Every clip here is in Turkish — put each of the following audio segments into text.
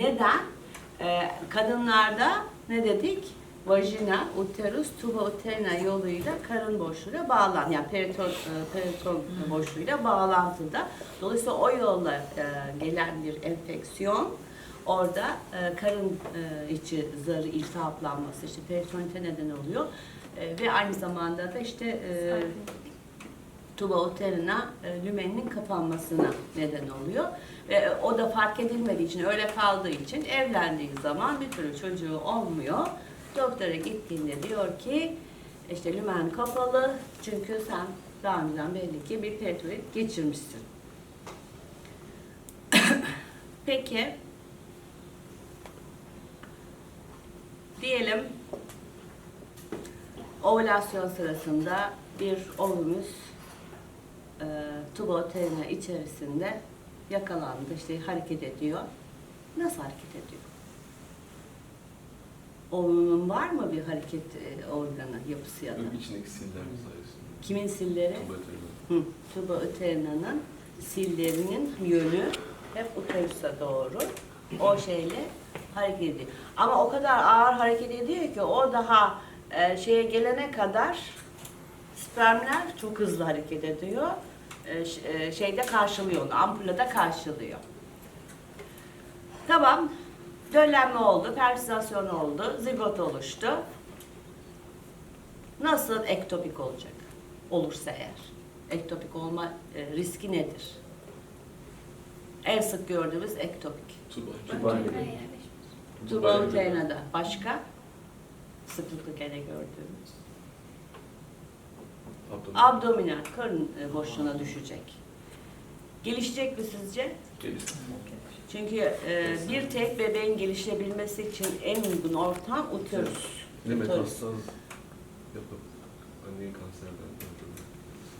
Neden? Ee, kadınlarda ne dedik? Vajina, uterus, tuba uterina yoluyla karın boşluğuyla bağlan, yani periton, e, periton boşluğuyla bağlantıda. Dolayısıyla o yolla e, gelen bir enfeksiyon orada e, karın e, içi zarı iltihaplanması, işte peritonite neden oluyor. E, ve aynı zamanda da işte e, tuba uterina e, lümeninin kapanmasına neden oluyor. Ve o da fark edilmediği için, öyle kaldığı için evlendiği zaman bir türlü çocuğu olmuyor. Doktora gittiğinde diyor ki işte lümen kapalı çünkü sen daha önceden belli ki bir peritorit geçirmişsin. Peki diyelim ovülasyon sırasında bir ovumuz e, tuba uterina içerisinde yakalandı, işte hareket ediyor. Nasıl hareket ediyor? Ovunun var mı bir hareket e, organı, yapısı ya da? Yok, içindeki sillerin sayesinde. Kimin silleri? Tuberkulin. Hı, tuba uterina'nın sillerinin yönü hep uterusa doğru o şeyle hareket ediyor. Ama o kadar ağır hareket ediyor ki o daha e, şeye gelene kadar spermler çok hızlı hareket ediyor. E, e, şeyde karşılıyor onu, ampullada karşılıyor. Tamam, döllenme oldu, persizasyon oldu, zigot oluştu. Nasıl ektopik olacak? Olursa eğer. Ektopik olma e, riski nedir? En sık gördüğümüz ektopik. Tuba. Tuba. Tuba uterinada. Başka? Sıklıkla gene gördüğümüz. Abdominal, karın e, boşluğuna düşecek. Gelişecek mi sizce? Gelişti. Çünkü e, bir tek bebeğin gelişebilmesi için en uygun ortam uterus. Ne metastaz yapıp anneyi kanserden öldürmek.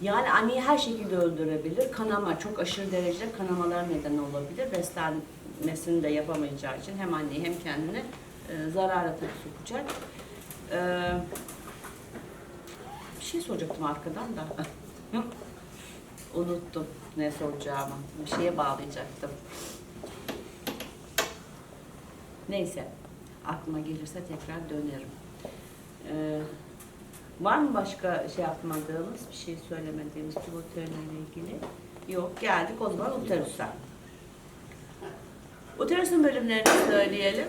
Yani anneyi her şekilde öldürebilir. Kanama, çok aşırı derecede kanamalar neden olabilir. Beslenmesini de yapamayacağı için hem anneyi hem kendini e, zarara sokacak. E, şey soracaktım arkadan da. Unuttum ne soracağımı. Bir şeye bağlayacaktım. Neyse. Aklıma gelirse tekrar dönerim. Ee, Var mı başka şey yapmadığımız, bir şey söylemediğimiz ile ilgili? Yok, geldik o zaman uterusa. Uterusun bölümlerini söyleyelim.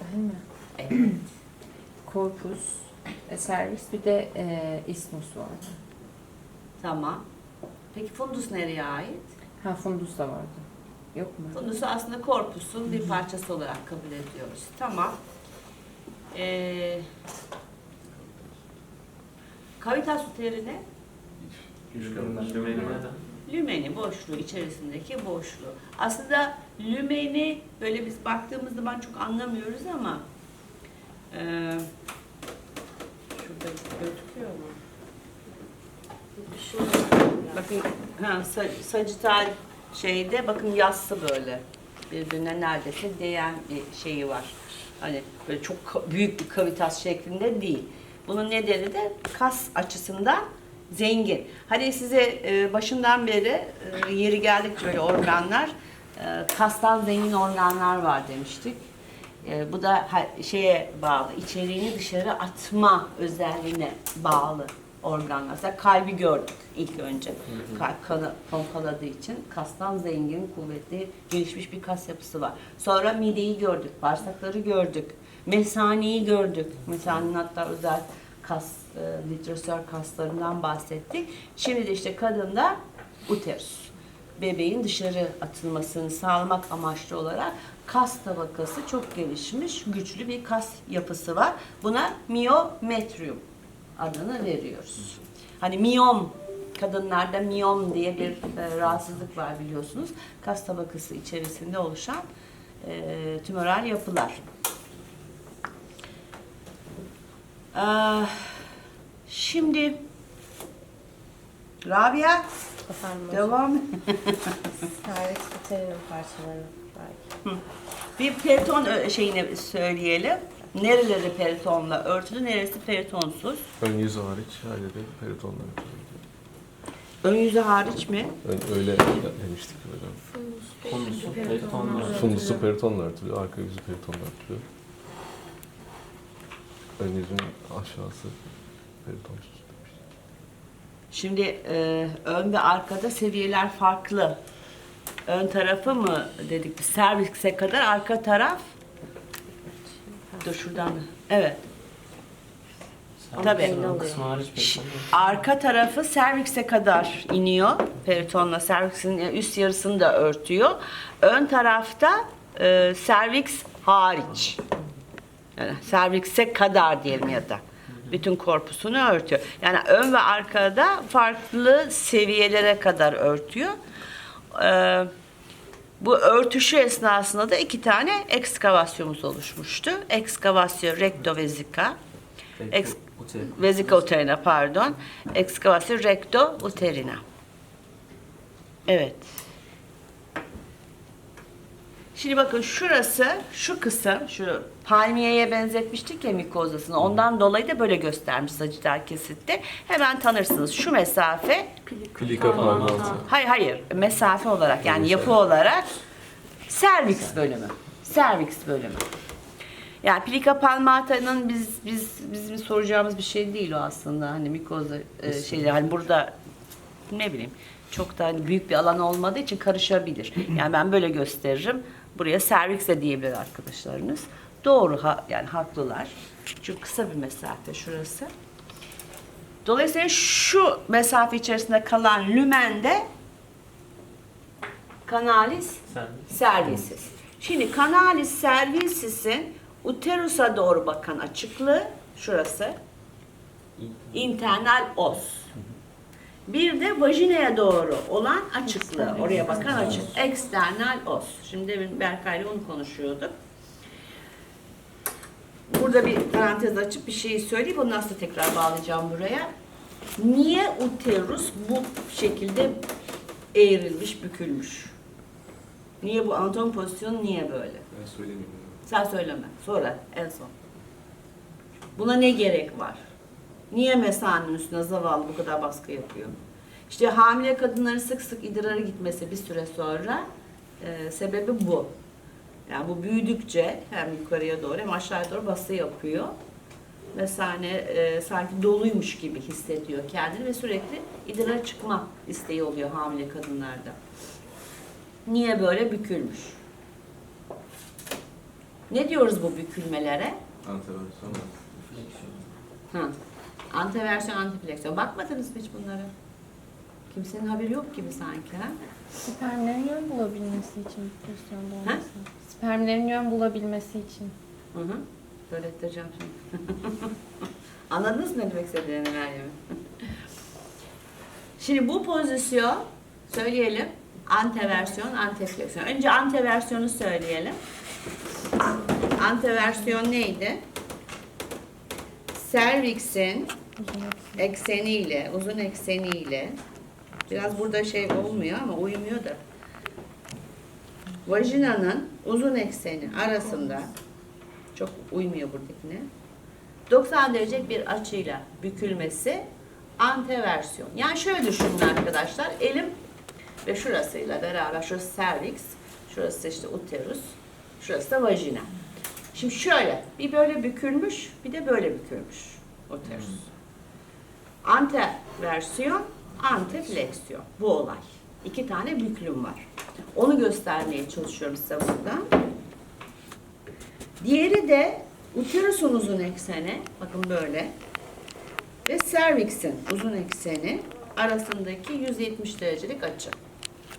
Ben mi? Evet. Korpus, servis bir de e, ismus vardı. Tamam. Peki fundus nereye ait? Ha fundus da vardı. Yok mu? Fundusu aslında korpusun bir parçası olarak kabul ediyoruz. Tamam. Ee, kavitas uterine lümeni boşluğu içerisindeki boşluğu. Aslında lümeni böyle biz baktığımız zaman çok anlamıyoruz ama e, şurada gözüküyor mu? Bakın ha, sa- sacital şeyde bakın yassı böyle birbirine neredeyse değen bir şeyi var. Hani böyle çok büyük bir kavitas şeklinde değil. Bunun nedeni de kas açısından zengin. Hani size e, başından beri e, yeri geldikçe böyle organlar e, kastan zengin organlar var demiştik. E, bu da şeye bağlı, içeriğini dışarı atma özelliğine bağlı organlar. Mesela kalbi gördük ilk önce. Kalp kanı pompaladığı için kastan zengin, kuvvetli, gelişmiş bir kas yapısı var. Sonra mideyi gördük, bağırsakları gördük, mesaneyi gördük. Mesanenin hatta özel kas, e, litrosör kaslarından bahsettik. Şimdi de işte kadında uterus bebeğin dışarı atılmasını sağlamak amaçlı olarak kas tabakası çok gelişmiş, güçlü bir kas yapısı var. Buna miyometrium adını veriyoruz. Hani miyom, kadınlarda miyom diye bir e, rahatsızlık var biliyorsunuz. Kas tabakası içerisinde oluşan e, tümöral yapılar. Ah, şimdi Rabia Efendim hocam. devam. Servis uterinin parçaları belki. Bir periton ö- şeyini söyleyelim. Nereleri peritonla örtülü, neresi peritonsuz? Ön yüz hariç her yeri peritonla Ön yüzü hariç mi? Öyle demiştik hocam. Konusu peritonlar. Fundusu peritonla örtülü, arka yüzü peritonla örtülü. Ön yüzün aşağısı peritonsuz. Şimdi e, ön ve arkada seviyeler farklı. Ön tarafı mı dedik biz servise kadar arka taraf Dur şuradan da. Evet. Tabii. Ön kısmı hariç. Arka tarafı servise kadar iniyor. Peritonla serviksin üst yarısını da örtüyor. Ön tarafta e, serviks hariç. Yani servikse kadar diyelim ya da. Bütün korpusunu örtüyor. Yani ön ve arkada farklı seviyelere kadar örtüyor. Ee, bu örtüşü esnasında da iki tane ekskavasyonumuz oluşmuştu. Ekskavasyon recto vesica. Uter. Vesica uterina pardon. Ekskavasyon recto uterina. Evet. Şimdi bakın şurası, şu kısım, şu palmiyeye benzetmiştik ya mikozasını. Ondan dolayı da böyle göstermiş Sagital kesitte. Hemen tanırsınız. Şu mesafe, Klika parmağısı. hayır hayır, mesafe olarak yani yapı olarak serviks bölümü. Serviks bölümü. Yani plika palmata'nın biz biz bizim soracağımız bir şey değil o aslında. Hani mikoza e, şeyler hani burada ne bileyim çok da hani büyük bir alan olmadığı için karışabilir. Yani ben böyle gösteririm. Buraya serviks de diyebilir arkadaşlarınız. Doğru ha, yani haklılar. Çünkü kısa bir mesafe şurası. Dolayısıyla şu mesafe içerisinde kalan lümende kanalis Servis. servisis. Şimdi kanalis servisisin uterusa doğru bakan açıklığı şurası internal os. Bir de vajinaya doğru olan açıklığı, oraya bakan açık, external os. Şimdi demin Berkay'la onu konuşuyorduk. Burada bir parantez açıp bir şeyi söyleyip ondan sonra tekrar bağlayacağım buraya. Niye uterus bu şekilde eğrilmiş, bükülmüş? Niye bu anatom pozisyonu niye böyle? Ben söylemeyeyim. Sen söyleme. Sonra en son. Buna ne gerek var? Niye mesanın üstüne zavallı bu kadar baskı yapıyor? İşte hamile kadınların sık sık idrara gitmesi bir süre sonra e, sebebi bu. Yani bu büyüdükçe hem yukarıya doğru hem aşağıya doğru baskı yapıyor. Mesane e, sanki doluymuş gibi hissediyor kendini ve sürekli idrara çıkma isteği oluyor hamile kadınlarda. Niye böyle bükülmüş? Ne diyoruz bu bükülmelere? Anteversiyon. Ha. Antiversiyon, antifleksiyon. Bakmadınız mı hiç bunlara? Kimsenin haberi yok gibi sanki ha? Spermlerin yön bulabilmesi için bir pozisyonda Ha? olması. Spermlerin yön bulabilmesi için. Hı hı. Öğreteceğim şimdi. Anladınız mı ne demek istediğini Meryem? Şimdi bu pozisyon söyleyelim. Anteversiyon, antefleksiyon. Önce anteversiyonu söyleyelim. Anteversiyon neydi? Serviksin ekseniyle, uzun ekseniyle biraz burada şey olmuyor ama uymuyor da vajinanın uzun ekseni arasında çok uymuyor buradakine 90 derece bir açıyla bükülmesi anteversiyon. Yani şöyle düşünün arkadaşlar. Elim ve şurasıyla beraber şurası serviks, şurası işte uterus, şurası da vajina. Şimdi şöyle bir böyle bükülmüş bir de böyle bükülmüş uterus. Anteversiyon, antefleksiyon. Bu olay. İki tane büklüm var. Onu göstermeye çalışıyorum size burada. Diğeri de uterusun uzun ekseni. Bakın böyle. Ve serviksin uzun ekseni arasındaki 170 derecelik açı.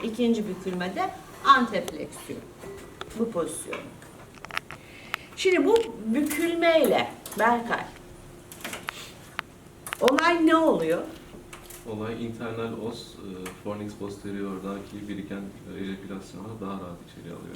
İkinci bükülmede antefleksiyon. Bu pozisyon. Şimdi bu bükülmeyle Berkay olay ne oluyor? Olay internal os, e, fornix posterior'daki biriken ejekülasyonu daha rahat içeri alıyor.